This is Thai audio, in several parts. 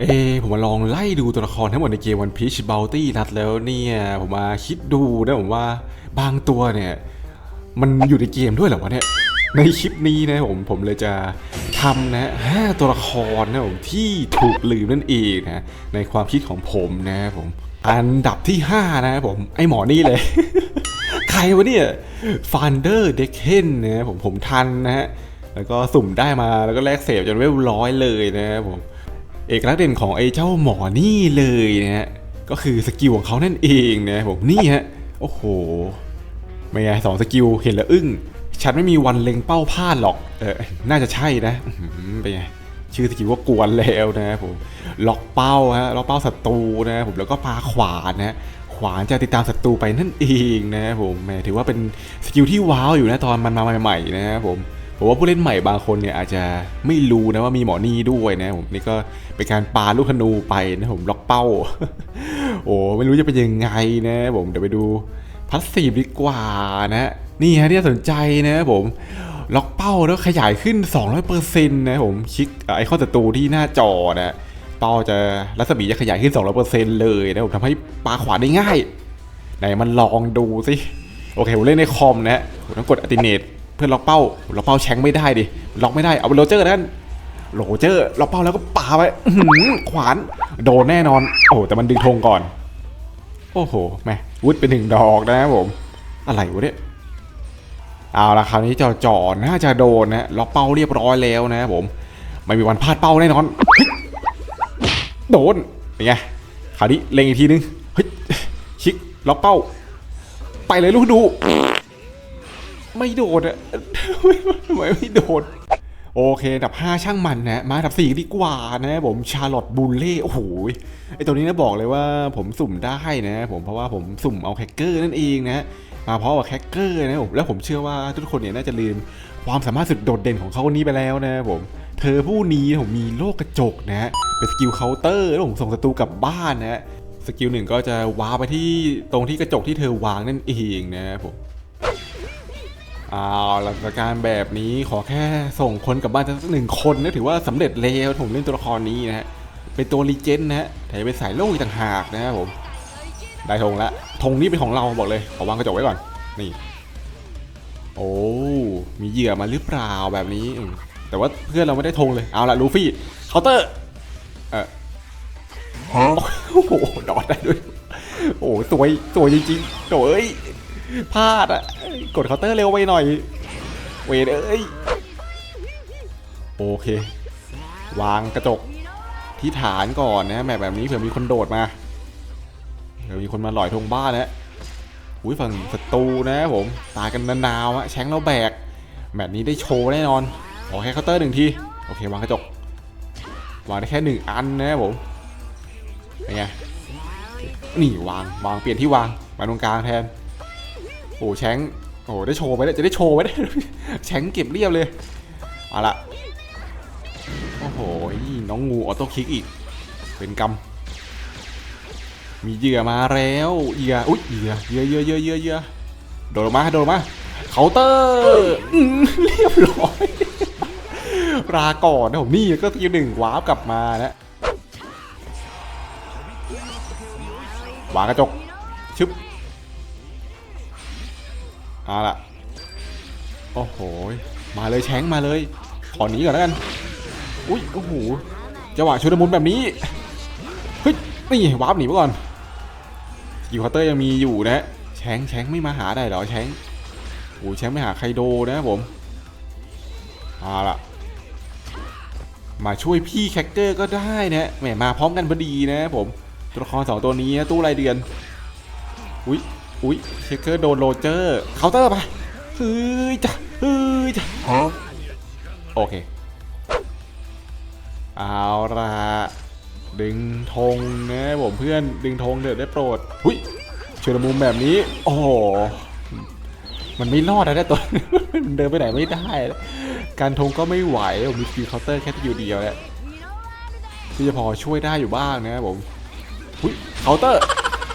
เอผมมาลองไล่ดูตัวละครทั้งหมดในเกมวันพีชบ o ลตี้นัดแล้วเนี่ยผมมาคิดดูนะผมว่าบางตัวเนี่ยมันอยู่ในเกมด้วยเหรอวะเนี่ยในคลิปนี้นะผมผมเลยจะทำนะห้าตัวละครนะผมที่ถูกลืมนั่นเองนะในความคิดของผมนะผมอันดับที่ 5 นะผมไอหมอนี่เลย ใครวะเนี่ยฟันเดอร์เด็กเฮนนะผมผมทันนะฮะแล้วก็สุ่มได้มาแล้วก็แลกเสพจนเวลร้อยเลยนะผม เอกลักษณ์เด่นของไอ้เจ้าหมอนี่เลยนะฮะก็คือสกิลของเขานั่นเองนะผมนี่ฮะโอ้โหไม่ไงสองสกิลเห็นแล้วอึ้งฉันไม่มีวันเล็งเป้าพลาดหรอกเออน่าจะใช่นะอื้อหือเป็นไงชื่อสกิลว่ากวนแล้วนะผมล็อกเป้าฮะล็อกเป้าศัตรูนะผมแล้วก็ปาขวานนะขวานจะติดตามศัตรูไปนั่นเองนะผมแหมถือว่าเป็นสกิลที่ว้าวอยู่นะตอนมันมาใหม่ๆนะครับผม ผมว่าผู้เล่นใหม่บางคนเนี่ยอาจจะไม่รู้นะว่ามีหมอนี่ด้วยนะผมนี่ก็เป็นการปาลูกธนูไปนะผมล็อกเป้า โอ้ไม่รู้จะเป็นยังไงนะผมเดี๋ยวไปดูพัสซีฟดีกว่านะนี่ฮะที่น่าสนใจนะผมล็อกเป้าแล้วขยายขึ้น 200%นะผมคลิกไอคอนศัตรูที่หน้าจอนะเป้าจะรัศมีจะขยายขึ้น 200%เลยนะผมทำให้ปาขวาได้ง่าย ไหนมันลองดูสิ โอเคผมเล่นในคอมนะผมต้องกดอัติเนต พื่อล็อกเป้าล็อกเป้าแชงไม่ได้ดิล็อกไม่ได้เอาโรเจอร์นั่นโรเจอร์ล็อกเป้าแล้วก็ปาไปขวานโดนแน่นอน โอ้แต่มันดึงธงก่อน โอ้โหแม่วุดเป็นหนึ่งดอกนะครับผม อะไรวะเนี่ยเอาละคราวนี้จ่อๆน่าจะโดนนะล็อกเป้าเรียบร้อยแล้วนะครับผม ไม่มีวันพลาดเป้าแน่นอนโดนเป็นไงคราวนี้เล็งอีกทีนึงเฮ้ยชิกล็อกเป้า ไปเลยลูกดู ไม่โดนอะทำไมไม่โดนโอเคอันดับ 5 ช่างมันนะ มาอันดับ 4 ดีกว่านะผมชาร์ลอตบูลเล่ โอ้โหไอตัวนี้นะบอกเลยว่าผมสุ่มได้นะผมเพราะว่าผมสุ่มเอาแคคเกอร์นั่นเองนะมาเพราะว่าแคคเกอร์นะผมแล้วผมเชื่อว่าทุกคนเนี่ยน่าจะลืมความสามารถสุดโดดเด่นของเขาคนนี้ไปแล้วนะผมเธอผู้นี้ผมมีโลกกระจกนะเป็นสกิลเคาน์เตอร์แล้วผมส่งศัตรูกลับบ้านนะสกิลหนึ่งก็จะว้าไปที่ตรงที่กระจกที่เธอวางนั่นเองนะผม เอาละสถานการแบบนี้ขอแค่ส่งคนกลับบ้านสักหนึ่งคนนะถือว่าสำเร็จแล้วผมเล่นตัวละครนี้นะฮะเป็นตัวรีเจนนะฮะแต่เป็นสายโล่อีกต่างหากนะครับผมได้ธงละธงนี้เป็นของเราบอกเลยขอวางกระจกไว้ก่อนนี่โอ้มีเหยื่อมาหรือเปล่าแบบนี้แต่ว่าเพื่อนเราไม่ได้ธงเลยเอาละลูฟี่เคาน์เตอร์เออโอ้โหดอดได้ด้วยโอ้สวยสวยจริงๆโอ้ยพลาดอะ กดเคาน์เตอร์เร็วไปหน่อย เวรเอ้ย โอเค วางกระจกที่ฐานก่อนนะแบบแบบนี้เผื่อมีคนโดดมาเผื่อมีคนมาหลอยธงบ้านนะอุ้ยฝั่งศัตรูนะผมตายกันนานๆอะแชงแล้วแบกแบบนี้ได้โชว์แน่นอนขอแค่เคาน์เตอร์หนึ่งทีโอเควางกระจกวางได้แค่หนึ่งอันนะผมเป็นไงนี่วางวางเปลี่ยนที่วางมาตรงกลางแทนโอ้แชง โอ้ได้โชว์ไปได้จะได้โชว์ไปได้แชงเก็บเรียบเลยเอาละโอ้โหน้องงูออโต้คลิกอีก เป็นกรรมมีเหยื่อมาแล้วเหยื่ออุ้ยเหยื่อเหยื่อเหยื่อเหยื่อเหยื่อเหยื่อโดดมาโดดมาเคาน์เตอร์เรียบร้อยลาก่อนนะผมนี่ก็ทีหนึ่งวาร์ปกลับมานะวางกระจกชึบ เอาละโอ้โห มาเลยแช้งมาเลย ขอหนีก่อนแล้วกัน อุ้ย โอ้โห จังหวะชุดมุนแบบนี้ เฮ้ย นี่วาร์ปหนีไปก่อนสกิลเคาน์เตอร์ยังมีอยู่นะแช้งแช้งไม่มาหาได้หรอแช้งโอ้แช้งไม่หาไคโดนะครับผมเอาละมาช่วยพี่แคคเกอร์ก็ได้นะแหมมาพร้อมกันพอดีนะผม ตัวละครสองตัวนี้นะตู้รายเดือน อุ้ย อุ้ยเชคเกอร์โดนโรเจอร์เคาน์เตอร์ไปเฮ้ยจ้ะเฮ้ยจ้ะโอเค เอาละดึงธงนะผมเพื่อนดึงธงเดือดได้โปรดหุ้ยชุลมุมแบบนี้ โอ้โหมันไม่รอดนะเนี่ยตัวมันเดินไปไหนไม่ได้ การธงก็ไม่ไหวผมมีสกิลเคาน์เตอร์แค่ที่อยู่เดียวแหละที่จะพอช่วยได้อยู่บ้างนะครับผมหุ้ยเคาน์เตอร์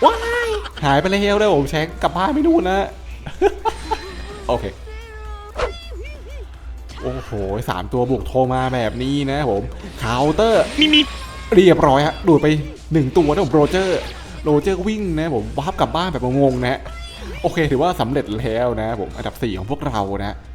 ว้าย หายไปแล้วเลยผมแช็คกลับบ้านไม่นู่นนะ โอเค โอ้โหสามตัวบุกโทรมาแบบนี้นะผมเคาน์เตอร์มีมีเรียบร้อยฮะดูดไปหนึ่งตัวนะผมโรเจอร์โรเจอร์วิ่งนะผมวาร์ปกลับบ้านแบบงงๆนะ โอเคถือว่าสำเร็จแล้วนะผมอันดับ 4 ของพวกเรานะเฮ้ย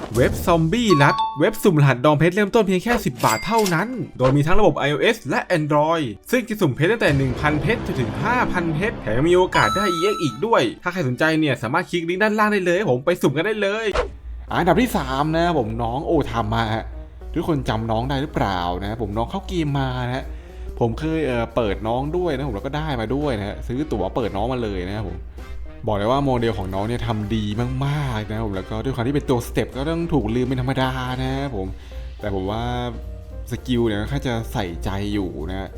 เว็บซอมบี้รัดเว็บสุ่มรหัสดองเพชรเริ่มต้นเพียงแค่ 10 บาทเท่านั้น โดยมีทั้งระบบ iOS และ Android ซึ่งจะสุ่มเพชรตั้งแต่ 1,000 เพชรจนถึง 5,000 เพชรแถมยังมีโอกาสได้ EX อีกด้วย ถ้าใครสนใจเนี่ยสามารถคลิกลิงก์ด้านล่างได้เลย ผมไปสุ่มกันได้เลยอันดับที่ 3 นะผมน้องโอทามาฮะทุกคนจำน้องได้หรือเปล่านะผมน้องเข้าเกมมานะฮะผมเคยเออเปิดน้องด้วยนะผมแล้วก็ได้มาด้วยนะฮะซื้อตั๋วเปิดน้องมาเลยนะครับผม บอกเลยว่าโมเดลของน้องเนี่ยทำดีมากๆนะครับผมแล้วก็ด้วยความที่เป็นตัวสเต็ปก็ต้องถูกลืมเป็นธรรมดานะครับผมแต่ผมว่าสกิลเนี่ยค่อนข้างจะใส่ใจอยู่นะ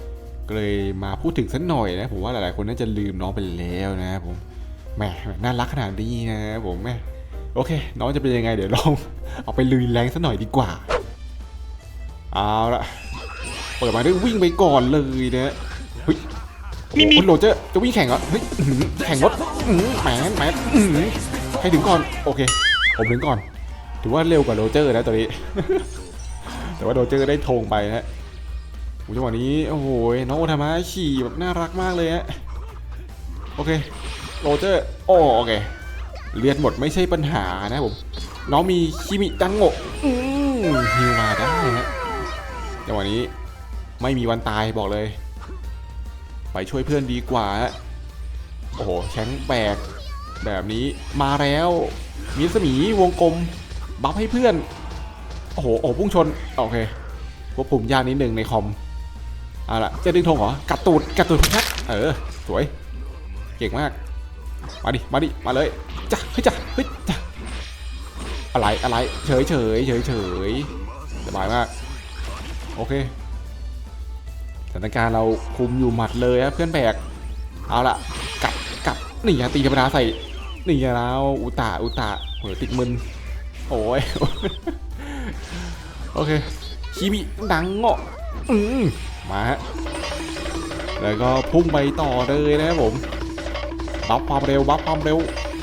ก็เลยมาพูดถึงสักหน่อยนะผมว่าหลายๆคนน่าจะลืมน้องไปแล้วนะครับผมแหมน่ารักขนาดนี้นะครับผมแหมโอเค น้องจะเป็นยังไงเดี๋ยวลองเอาไปลุยแรงซะหน่อยดีกว่าเอาละเปิดมาได้วิ่งไปก่อนเลยนะ มีมีโรเจอร์จะวิ่งแข่งเหรอ เฮ้ยแข่งรถอื้อหือแหมแหมให้ถึงก่อน โอเค ผมถึงก่อน ถือว่าเร็วกว่าโรเจอร์นะตัวนี้ แต่ว่าโรเจอร์ได้ธงไปนะโอ้จังหวะนี้ โอ้โห น้องโอทามะขี่แบบน่ารักมากเลยฮะ โอเค โรเจอร์ โอ้โอเค เลือดหมดไม่ใช่ปัญหานะผม น้องมีคิมิดังโงะฮิวมาได้ฮะ จังหวะนี้ไม่มีวันตายบอกเลย ไปช่วยเพื่อนดีกว่า โอ้โหแชงแบก แบบนี้มาแล้วมีสมีวงกลม บัฟให้เพื่อน โอ้โห โอ้พุ่งชน โอเคควบคุมยากนิดนึงในคอมเอาล่ะจะดึงธงเหรอ กัดตูด กัดตูดพักเออ สวย เก่งมาก มาดิ มาดิ มาเลยจ้ะเฮ้ยจ้ะเฮ้ยจ้ะอะไร อะไร เฉยเฉยเฉยเฉยสบายมาก โอเค สถานการณ์เราคุมอยู่หมัดเลยครับเพื่อนแบกเอาละกัดกัดนี่ตีธรรมดาใส่นี่แล้วอุตาอุตาโหติดมึนโอ้ยโอเคคีมิดังเงาะอืมมาฮะแล้วก็พุ่งไปต่อเลยนะครับผมบัฟความเร็วบัฟความเร็ว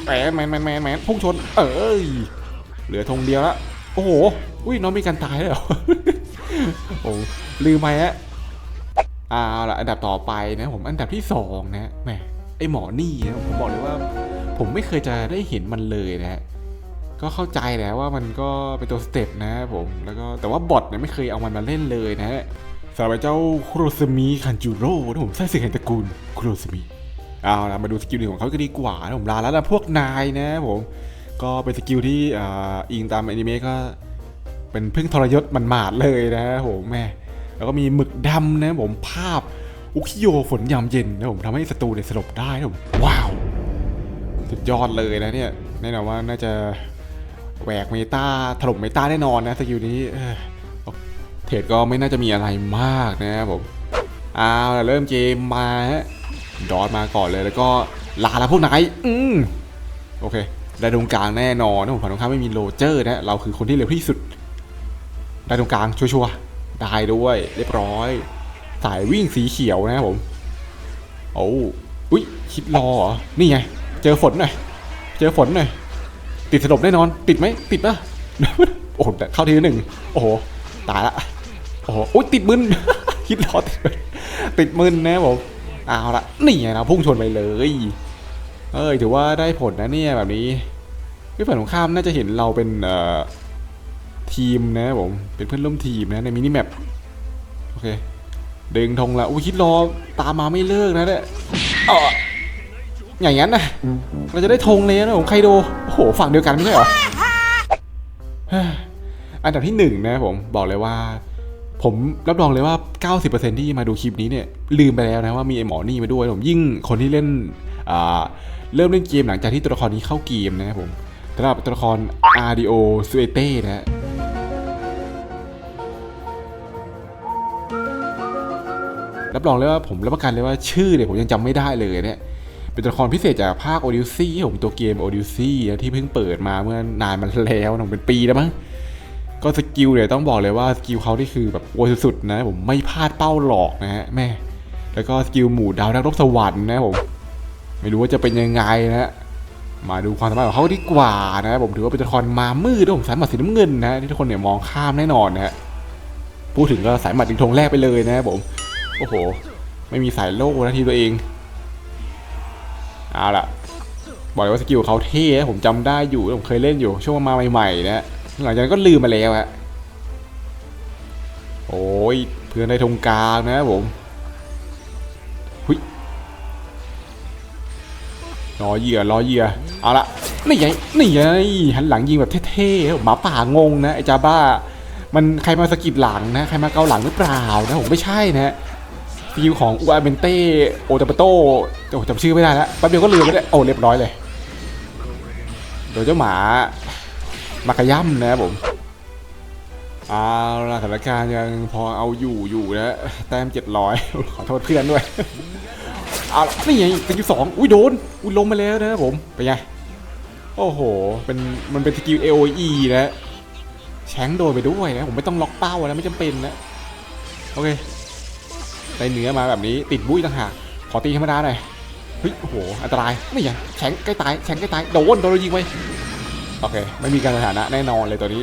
แหมแมนแมนแมนแมนพุ่งชน เอ้ยเหลือธงเดียวละโอ้โหอุ้ยน้องมีการตายเลยเหรอโอ้ลืมไปฮะ เอาละอันดับต่อไปนะผมอันดับที่สองนะแหมไอหมอนี่นะผมบอกเลยว่า ผมไม่เคยจะได้เห็นมันเลยนะฮะก็เข้าใจแล้วว่ามันก็เป็นตัวสเต็ปนะผมแล้วก็แต่ว่าบอทเนี่ยไม่เคยเอามันมาเล่นเลยนะฮะสำหรับเจ้าคุโรสมิคันจูโร่นะผมใส่เสียงแห่งตระกูลคุโรสมิเอาละมาดูสกิลหนึ่งของเขาก็ดีกว่านะผมลาแล้วนะพวกนายนะผมก็เป็นสกิลที่อ่าอิงตามอนิเมะก็เป็นพึ่งทรยศมันหมาดเลยนะผมแม่ แล้วก็มีหมึกดำนะผมภาพอุคิโยฝนยามเย็นนะผมทำให้ศัตรูเนี่ยสลบได้นะผมว้าว สุดยอดเลยนะเนี่ยแน่นอนว่าน่าจะแหวกเมตาถล่มเมตาแน่นอนนะสกิลนี้เทรดก็ไม่น่าจะมีอะไรมากนะครับผมเอาเริ่มเกมมาดอทมาก่อนเลยแล้วก็ลาล้วพวกนายอืมโอเคได้ตรงกลางแน่นอนนะผมฝั่งตรงข้ามไม่มีโรเจอร์นะเราคือคนที่เร็วที่สุดได้ตรงกลางชัวร์ ได้ด้วยเรียบร้อย สายวิ่งสีเขียวนะครับผมโอ้อุ้ยคิดรอเหรอนี่ไง เจอฝนหน่อยเจอฝนหน่อยติดสลบแน่นอน ติดไหมติดปะโอ้โหแต่เข้าทีหนึ่งโอ้โหตายละโอ้โหอุ้ยติดมึนคิดรอติดมึนติดมึนนะครับผมเอาละนี่ไงเราพุ่งชนไปเลย เอ้ยถือว่าได้ผลนะเนี่ยแบบนี้พี่ฝ่ายตรงข้ามน่าจะเห็นเราเป็นเอ่อ ทีมนะผมเป็นเพื่อนร่วมทีมนะในมินิแมปโอเคเดึงธงละอุ้ยคิดรอตามมาไม่เลิกนะเนี่ยอออย่างนั้นนะเราจะได้ธงเลยนะผมใคโดโอ้โหฝั่งเดียวกันไม่ใช่หรออันดับที่หนึ่งนะผมบอกเลยว่า ผมรับรองเลยว่า 90%ที่มาดูคลิปนี้เนี่ยลืมไปแล้วนะว่ามีไอหมอนี่มาด้วยผมยิ่งคนที่เล่นเริ่มเล่นเกมหลังจากที่ตัวละครนี้เข้าเกมนะครับผมสำหรับตัวละคร RDO s u e t e นะฮะ รับรองเลยว่าผมรับประกันเลยว่าชื่อเนี่ยผมยังจำไม่ได้เลยเนี่ยเป็นตัวละครพิเศษจากภาค Odyssey ผมตัวเกม Odyssey นะที่เพิ่งเปิดมาเมื่อนานมาแล้วนะเป็นปีแล้วมั้งก็สกิลเนี่ยต้องบอกเลยว่าสกิลเขาที่คือแบบโวยสุดๆนะผมไม่พลาดเป้าหลอกนะฮะแม่แล้วก็สกิลหมู่ดาวนักรบสวรรค์นะผมไม่รู้ว่าจะเป็นยังไงนะมาดูความสามารถของเขาดีกว่านะผมถือว่าเป็นตัวละครมามืดด้วยผมสายหมัดสีน้ำเงินนะที่ทุกคนเนี่ยมองข้ามแน่นอนนะฮะพูดถึงก็สายหมัดดึงธงแรกไปเลยนะผม โอ้โห ไม่มีสายโล่นะทีตัวเองเอาล่ะ บอกเลยว่าสกิลเขาเท่นะผมจำได้อยู่ ผมเคยเล่นอยู่ ช่วงมาใหม่ๆนะหลังจากนั้นก็ลืมมาแล้วฮะโอ้ยเพื่อนในธงกลางนะผมหุยรอเหยื่อรอเหยื่อเอาละนี่ไงนี่ไงหันหลังยิงแบบเท่ๆหมาป่างงนะไอ้จาบ้า มันใครมาสกิดหลังนะ ใครมาเกาหลังหรือเปล่านะผมไม่ใช่นะ สกิลของอูอาเบนเต้โอตาปโต้โอ้จำชื่อไม่ได้แล้วแป๊บเดียวก็ลืมไปได้โอ้เรียบร้อยเลย โดยเจ้าหมามาขย่ำนะครับผมเอาละสถานการณ์ยังพอเอาอยู่อยู่นะแต้มเจ็ดร้อยขอโทษเพื่อนด้วยเอาล่ะนี่ไงสกิลสองอุ้ยโดนอุ้ยลงมาแล้วนะครับผมเป็นไงโอ้โหเป็นมันเป็นสกิล AOE นะแชงโดนไปด้วยนะผมไม่ต้องล็อกเป้าแล้วไม่จำเป็นนะโอเค ได้เนื้อมาแบบนี้ติดบุ้ยต่างหากขอตีธรรมดาหน่อยเฮ้ยโอ้โหอันตรายไม่ย่างแข็งใกล้ตายแข็งใกล้ตายโดนโดนยิงไปโอเค ไม่มีการสถานะแน่นอนเลยตัวนี้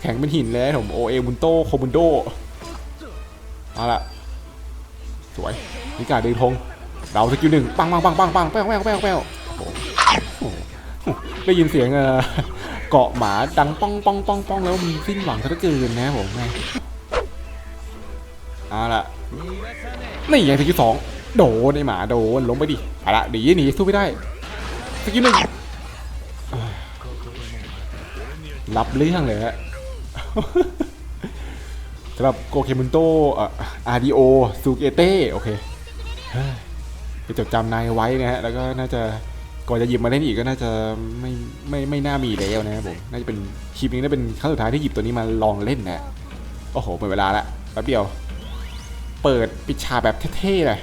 แข็งเป็นหินเลยผมโอเอมุนโตโคมุนโดเอาละสวยนิกาดึงธงเราสกิลหนึ่งปังปังปังปังปังแป้วแป้วแป้วแป้วได้ยินเสียงเออเกาะหมาดังป้องป้องป้องป้องแล้วมันสิ้นหวังซะเหลือเกินนะผมแม่ เอาละนี่ไงสกิลสองโดนไอหมาโดนล้มไปดิไปละดีหนีสู้ไม่ได้สกิลหนึ่งรับเรื่องเลยฮะสำหรับโกเคมุนโตอาร์ดีโอซูเกเต้โอเคไปจดจำนายไว้นะฮะแล้วก็น่าจะก่อนจะหยิบมาเล่นอีกก็น่าจะไม่ไม่ไม่น่ามีแล้วนะครับผมน่าจะเป็นคลิปนี้น่าเป็นครั้งสุดท้ายที่หยิบตัวนี้มาลองเล่นนะโอ้โหหมดเวลาละแป๊บเดียว เปิดปิดฉากแบบเท่ๆเลย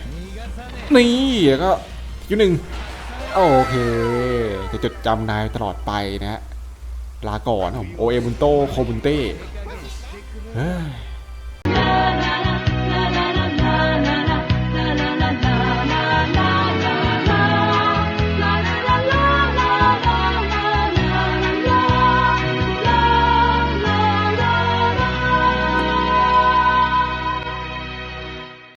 นี่แล้วก็ยูหนึ่งโอเคจะจดจำนายตลอดไปนะฮะลาก่อนผมโอเอบุนโตโคบุนเต้